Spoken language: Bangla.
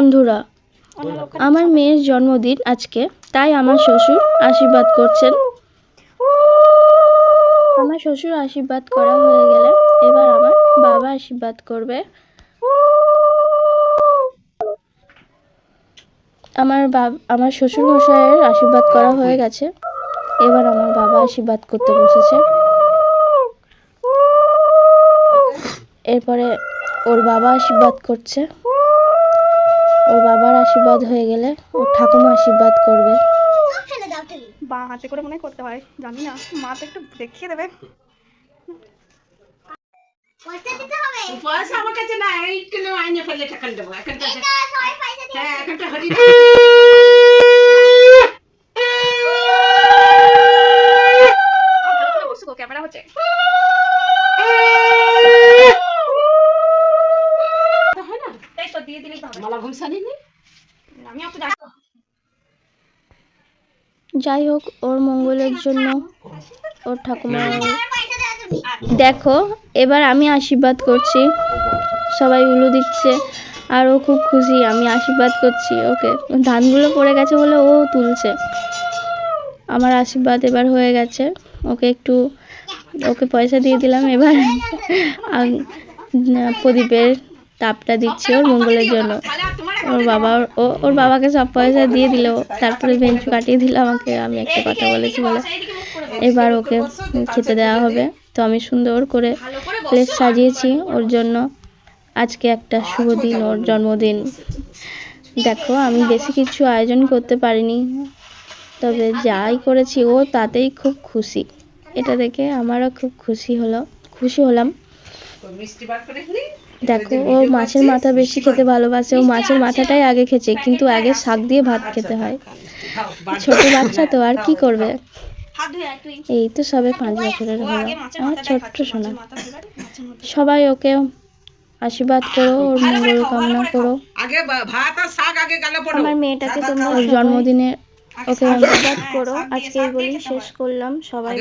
বন্ধুরা, আমার মেয়ের জন্মদিন আজকে, তাই আমার শ্বশুর আশীর্বাদ করছেন। আমার শ্বশুর আশীর্বাদ করা হয়ে গেলে এবার আমার বাবা আশীর্বাদ করবে। আমার বাব আমার শ্বশুর মশাইয়ের আশীর্বাদ করা হয়ে গেছে। এবার আমার বাবা আশীর্বাদ করতে বসেছে। এরপরে ওর বাবা আশীর্বাদ করছে। ওর বাবার আশীর্বাদ হয়ে গেলে ওর ঠাকুমা আশীর্বাদ করবে। বা হাতে করে মনে করতে হয় জানি না। মা তো একটু দেখিয়ে দেবে। পয়সা আমার কাছে না এইট কিলো আইনে ফেলে টাকান দেবো এখানটা হ্যাঁ হরি ক্যামেরা হচ্ছে। যাই হোক ওর মঙ্গলের জন্য ওর ঠাকুমা দেখো এবার আমি আশীর্বাদ করছি। সবাই উলু দিচ্ছে আর ও খুব খুশি আমি আশীর্বাদ করছি ওকে। ধানগুলো পড়ে গেছে বলে ও তুলছে। আমার আশীর্বাদ এবার হয়ে গেছে। ওকে একটু ওকে পয়সা দিয়ে দিলাম এবার। প্রদীপের তাপটা দিচ্ছে ওর মঙ্গলের জন্য। ওর বাবা ও ওর বাবাকে সব পয়সা দিয়ে দিল তারপরে বেঞ্চ কাটিয়ে দিল আমাকে। আমি একটা কথা বলেছি বলে। এবার ওকে খেতে দেওয়া হবে। তো আমি সুন্দর করে প্লেট সাজিয়েছি ওর জন্য। আজকে একটা শুভ দিন ওর জন্মদিন। দেখো আমি বেশি কিছু আয়োজন করতে পারিনি। তবে যাই করেছি ও তাতেই খুব খুশি। এটা দেখে আমারও খুব খুশি হলো। খুশি হলাম। মিষ্টি বার করে নি দেখো ও মাছের মাথা বেশি খেতে ভালোবাসে। ও মাছের মাথাটাই আগে খেছে কিন্তু আগে শাক দিয়ে ভাত খেতে হয়। ছোট বাচ্চা তো আর কি করবে? এই তো সবে পাঁচ বছরের হলো। আমার ছোট্ট সোনা। সবাই ওকে আশীর্বাদ করো ওর মঙ্গল কামনা করো আমার মেয়েটাকে তোমরা জন্মদিনে ওকে আশীর্বাদ করো। আজকে বলেই শেষ করলাম। সবাই